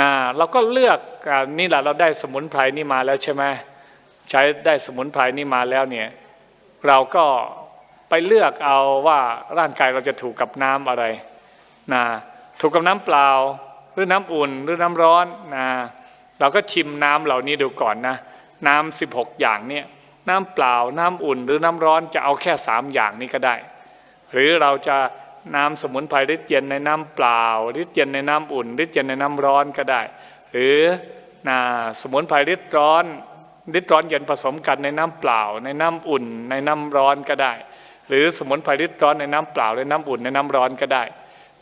นะเราก็เลือกอนี่แหละเราได้สมุนไพรนี่มาแล้วใช่ไหมใช้ได้สมุนไพรนี่มาแล้วเนี่ยเราก็ไปเลือกเอาว่าร่างกายเราจะถูกกับน้ำอะไรนะถูกกับน้ำเปล่าหรือน้ำอุ่นหรือน้ำร้อนนะเราก็ชิมน้ำเหล่านี้ดูก่อนนะน้ำ16 อย่างเนี่ยน้ำเปล่าน้ำอุ่นหรือน้ำร้อนจะเอาแค่สามอย่างนี้ก็ได้ หรือเราจะ น้ำสมุนไพรฤทธิ์เย็นในน้ำเปล่าฤทธิ์เย็นในน้ำอุ่นฤทธิ์เย็นในน้ำร้อนก็ได้ หรือนะสมุนไพรฤทธิ์ร้อนฤทธิ์ร้อนเย็นผสมกันในน้ำเปล่า ในน้ำอุ่น ในน้ำร้อนก็ได้ หรือสมุนไพรฤทธิ์ร้อนในน้ำเปล่าในน้ำอุ่นในน้ำร้อนก็ได้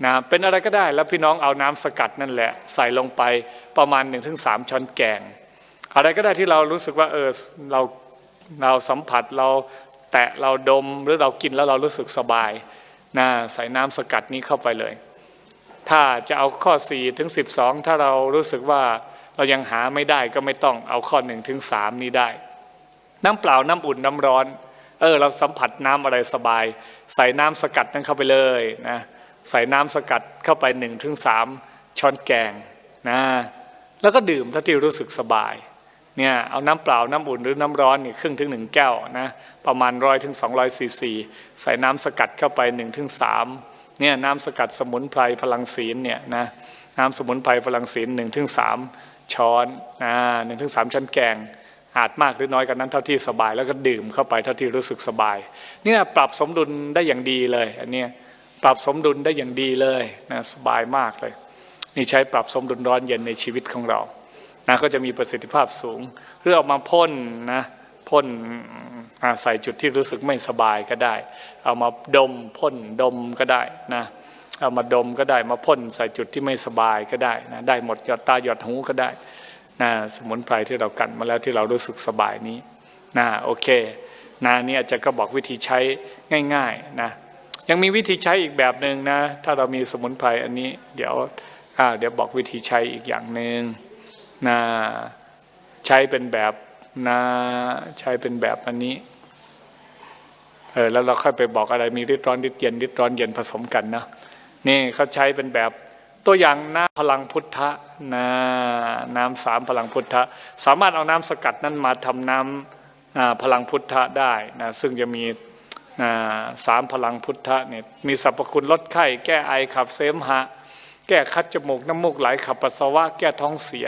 นะเป็นอะไรก็ได้แล้วพี่น้องเอาน้ำสกัดนั่นแหละ ใส่ลงไปประมาณ 1-3 ช้อนแกง อะไรก็ได้ที่เรารู้สึกว่าเออเราเราสัมผัสเราแตะเราดมหรือเรากินแล้วเรารู้สึกสบาย นะใส่น้ำสกัดนี้เข้าไปเลย ถ้าจะเอาข้อ 4 ถึง 12 ถ้าเรารู้สึกว่าเรายังหาไม่ได้ก็ไม่ต้องเอาข้อ 1 ถึง 3 นี้ได้ น้ำเปล่าน้ำอุ่นน้ำร้อน เออ เราสัมผัสน้ำอะไรสบาย ใส่น้ำสกัดนั้นเข้าไปเลยนะใส่น้ำสกัดเข้าไป1ถึง3ช้อนแกงนะแล้วก็ดื่มเท่าที่รู้สึกสบาย เนี่ยเอาน้ำเปล่าน้ำอุ่นหรือน้ำร้อนเนี่ยครึ่งถึงหนึ่งแก้วนะประมาณร้อยถึงสองร้อยซีซีใส่น้ำสกัดเข้าไป1นถึงสามเนี่ยน้ำสกัดสมุนไพรพลังศีลเนี่ยนะน้ำสมุนไพรพลังศีล1นถึงสามช้อนนะหนึ่งถึงสามช้อนแกง อาจมากหรือน้อยกันนั้นเท่าที่สบายแล้วก็ดื่มเข้าไปเท่าที่รู้สึกสบาย เนี่ยปรับสมดุลได้อย่างดีเลยอันเนี้ยปรับสมดุลได้อย่างดีเลยนะสบายมากเลย นี่ใช้ปรับสมดุลร้อนเย็นในชีวิตของเรา นะก็จะมีประสิทธิภาพสูง หรือเอามาพ่นนะพ่นอาใส่จุดที่รู้สึกไม่สบายก็ได้ เอามาดมพ่นดมก็ได้นะเอามาดมก็ได้มาพ่นใส่จุดที่ไม่สบายก็ได้นะได้หมดหยอดตาหยอดหูก็ได้นะสมุนไพรที่เรากันมาแล้วที่เรารู้สึกสบายนี้นะโอเคนะนี่อาจารย์ก็บอกวิธีใช้ง่ายๆนะยังมีวิธีใช้อีกแบบหนึ่งนะถ้าเรามีสมุนไพรอันนี้ เดี๋ยวเดี๋ยวบอกวิธีใช้อีกอย่างหนึ่ง นะใช้เป็นแบบนะใช้เป็นแบบอันนี้เออแล้วเราค่อยไปบอกอะไรมีฤทธิ์ร้อนฤทธิ์เย็นฤทธิ์ร้อนเย็นผสมกันนะนี่เขาใช้เป็นแบบตัวอย่างน้ำพลังพุทธะนะน้ำสามพลังพุทธะสามารถเอาน้ำสกัดนั้นมาทำน้ำอ่าพลังพุทธะได้นะซึ่งจะมีอ่าสามพลังพุทธะเนี่ยมีสรรพคุณลดไข้แก้ไอขับเสมหะ แก้คัดจมูกน้ำมูกไหลขับปัสสาวะแก้ท้องเสีย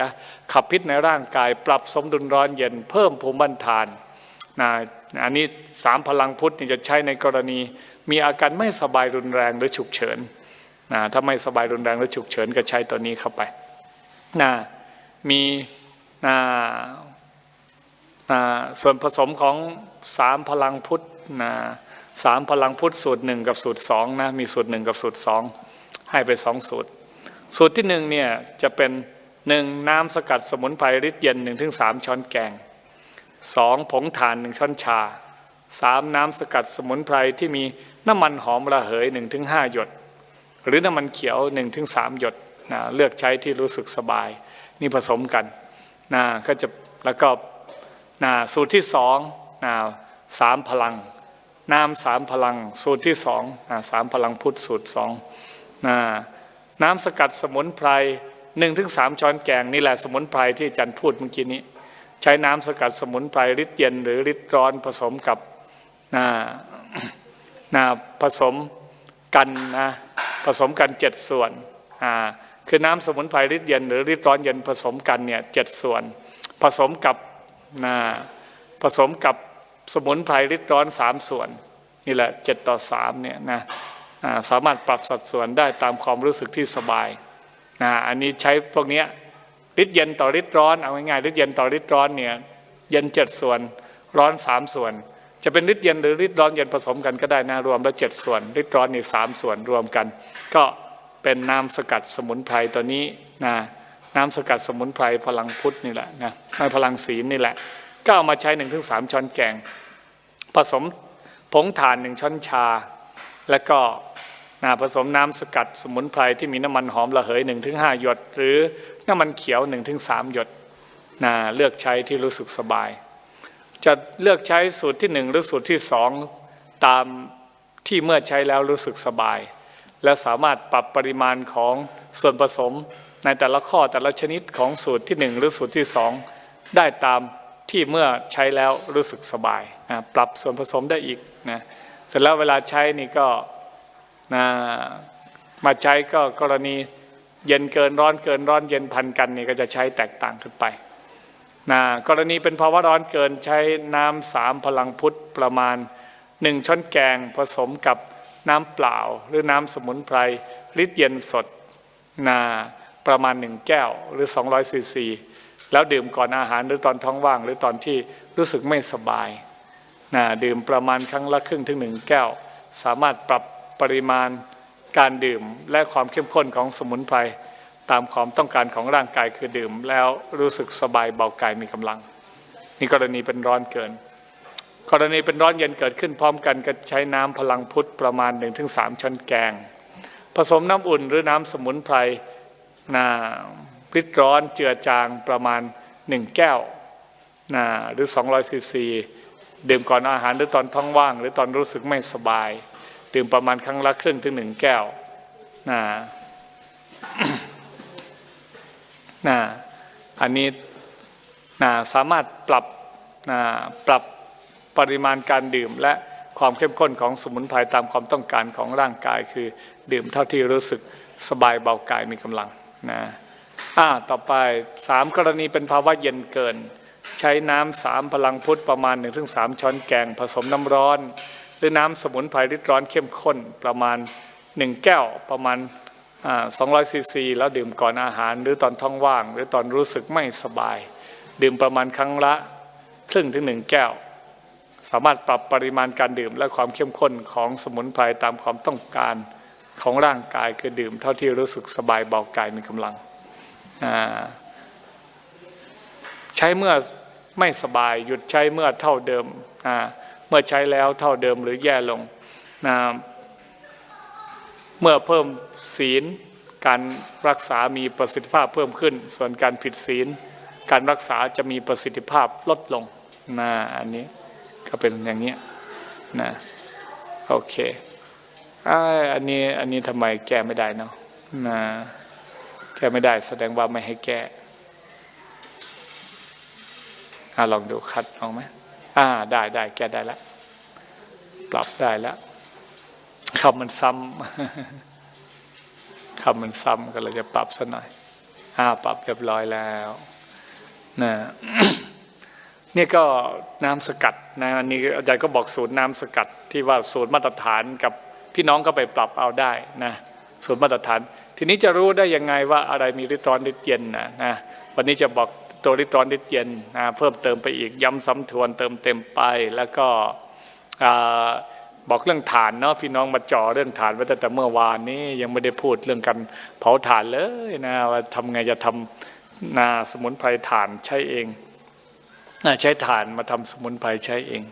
ขับพิษในร่างกาย ปรับสมดุลร้อนเย็น เพิ่มภูมิบันทานนะอันนี้สามพลังพุทธนี่จะใช้ในกรณี มีอาการไม่สบายรุนแรงหรือฉุกเฉินนะถ้าไม่สบายรุนแรงหรือฉุกเฉินก็ใช้ตัวนี้เข้าไปนะมีนะนะส่วนผสมของสามพลังพุทธนะสามพลังพุทธสูตรหนึ่งกับสูตรสองนะมีสูตรหนึ่งกับสูตรสองให้ไปสองสูตร สูตรที่หนึ่งเนี่ยจะเป็นหนึ่งน้ำสกัดสมุนไพรฤทธิ์เย็นหนึ่งถึงสามช้อนแกงสองผงถ่านหนึ่งช้อนชาสามน้ำสกัดสมุนไพรที่มีน้ำมันหอมระเหยหนึ่งถึงห้าหยด หรือน้ำมันเขียวหนึ่งถึงสามหยดนะเลือกใช้ที่รู้สึกสบาย นี่ผสมกันนะก็จะแล้วก็นะสูตรที่สองนะสามพลัง น้ำสามพลัง สูตรที่สองนะสามพลังพุทธสูตรสองนะ น้ำสกัดสมุนไพรหนึ่งถึงสามช้อนแกงนี่แหละสมุนไพรที่อาจันพูดเมื่อกี้นี้ ใช้น้ำสกัดสมุนไพรฤทธิ์เย็นหรือฤทธิ์ร้อนผสมกับนะนะผสมกันนะผสมกันเจ็ดส่วนอ่าคือน้ำสมุนไพรฤทธิ์เย็นหรือฤทธิ์ร้อนเย็นผสมกันเนี่ยเจ็ดส่วน ผสมกับนะผสมกับสมุนไพรฤทธิ์ร้อนสามส่วน นี่แหละเจ็ดต่อสามเนี่ยนะ สามารถปรับสัดส่วนได้ตามความรู้สึกที่สบายนะอันนี้ใช้พวกนี้ยฤทธิ์เย็นต่อฤทธิ์ร้อนเอาง่ายๆฤทธิ์เย็นต่อฤทธิ์ร้อนเนี่ยเย็นเจ็ดส่วนร้อนสามส่วน จะเป็นฤทธิ์เย็นหรือฤทธิ์ร้อนเย็นผสมกันก็ได้นะรวมแล้วเจ็ดส่วนฤทธิ์ร้อนนี่สามส่วนรวมกัน ก็เป็นน้ำสกัดสมุนไพรตัวนี้นะน้ำสกัดสมุนไพรพลังพุทธนี่แหละนะไม่พลังศีลนี่แหละ ก็เอามาใช้หนึ่งถึงสามช้อนแกง ผสมผงถ่านหนึ่งช้อนชา แล้วก็ นะผสมน้ำสกัดสมุนไพรที่มีน้ำมันหอมระเหย1นถึงหหยด หรือน้ำมันเขียว1นถึงสหยดนะเลือกใช้ที่รู้สึกสบาย จะเลือกใช้สูตรที่หนึ่งหรือสูตรที่สองตามที่เมื่อใช้แล้วรู้สึกสบาย และสามารถปรับปริมาณของส่วนผสมในแต่ละข้อแต่ละชนิดของสูตรที่หนึ่งหรือสูตรที่สองได้ตามที่เมื่อใช้แล้วรู้สึกสบายนะปรับส่วนผสมได้อีกนะเสร็จแล้วเวลาใช้นี่ก็ นะมาใช้ก็กรณีเย็นเกินร้อนเกินร้อนเย็นพันกันนี่ก็จะใช้แตกต่างขึ้นไปนะกรณีเป็นภาวะร้อนเกินใช้น้ำสามพลังพุทธประมาณหนึ่งช้อนแกงผสมกับน้ำเปล่า หรือน้ำสมุนไพรลิตรเย็นสดนาประมาณหนึ่งแก้วหรือ 200ซีซีแล้วดื่มก่อนอาหารหรือตอนท้องว่าง หรือตอนที่รู้สึกไม่สบายนะดื่มประมาณครั้งละครึ่งถึงหนึ่งแก้ว สามารถปรับ ปริมาณการดื่มและความเข้มข้นของสมุนไพรตามความต้องการของร่างกายคือดื่ม แล้วรู้สึกสบายเบากายมีกำลังนี่กรณีเป็นร้อนเกิน กรณีเป็นร้อนเย็นเกิดขึ้นพร้อมกันก็ใช้น้ำพลังพุทธประมาณ 1-3ช้อนแกง ผสมน้ำอุ่นหรือน้ำสมุนไพรนะพริษร้อนเจือจางประมาณ 1 แก้วนะหรือ 200ซีซีดื่มก่อนอาหารหรือตอนท้องว่าง หรือตอนรู้สึกไม่สบาย ดื่มประมาณครั้งละครึ่งถึงหนึ่งแก้วนะนะอันนี้นะสามารถปรับนะปรับปริมาณการดื่มและความเข้มข้นของสมุนไพรตามความต้องการของร่างกายคือดื่มเท่าที่รู้สึกสบายเบากายมีกำลังนะอ่าต่อไปสามกรณีเป็นภาวะเย็นเกิน ใช้น้ำสามพลังพุทธประมาณ1นถึงสช้อนแกงผสมน้ำร้อน หรือน้ำสมุนไพรริดร้อนเข้มข้นประมาณ 1 แก้วประมาณ200ซีซีแล้วดื่มก่อนอาหาร หรือตอนท้องว่าง หรือตอนรู้สึกไม่สบาย ดื่มประมาณครั้งละครึ่งถึงหนึ่งแก้ว สามารถปรับปริมาณการดื่มและความเข้มข้นของสมุนไพรตามความต้องการของร่างกายคือดื่มเท่าที่รู้สึกสบายเบากายมีกำลัง ใช้เมื่อไม่สบายหยุดใช้เมื่อเท่าเดิมอ่า เมื่อใช้แล้วเท่าเดิมหรือแย่ลงนะเมื่อเพิ่มศีลการรักษามีประสิทธิภาพเพิ่มขึ้น ส่วนการผิดศีล การรักษาจะมีประสิทธิภาพลดลงนะอันนี้ก็เป็นอย่างนี้นะโอเคอันนี้อันนี้ทำไมแก้ไม่ได้เนาะนะแก้ไม่ได้แสดงว่าไม่ให้แก้อลองดูคัดลองไหม อ่าได้ได้แก้ได้แล้วปรับได้แล้วคำมันซ้ำคำมันซ้ำก็เลยจะปรับซะหน่อยอ่าปรับเรียบร้อยแล้วนะนี่ก็น้ำสกัดนะอันนี้อาจารย์ก็บอกสูตรน้ำสกัด ที่ว่าสูตรมาตรฐานกับพี่น้องก็ไปปรับเอาได้นะสูตรมาตรฐาน ทีนี้จะรู้ได้ยังไงว่าอะไรมีริตรอนริดเย็นนะนะวันนี้จะบอก ตัวริตรอนริดเย็นนะเพิ่มเติมไปอีกย้ำซ้ำทวนเติมเต็มไปแล้วก็บอกเรื่องฐานเนาะพี่น้องมาจ่อเรื่องฐานไว้ตั้งแต่เมื่อวานนี้ยังไม่ได้พูดเรื่องการเผาฐานเลยนะว่าทำไงจะทำนาสมุนไพรฐานใช้เองใช้ฐานมาทำสมุนไพรใช้เอง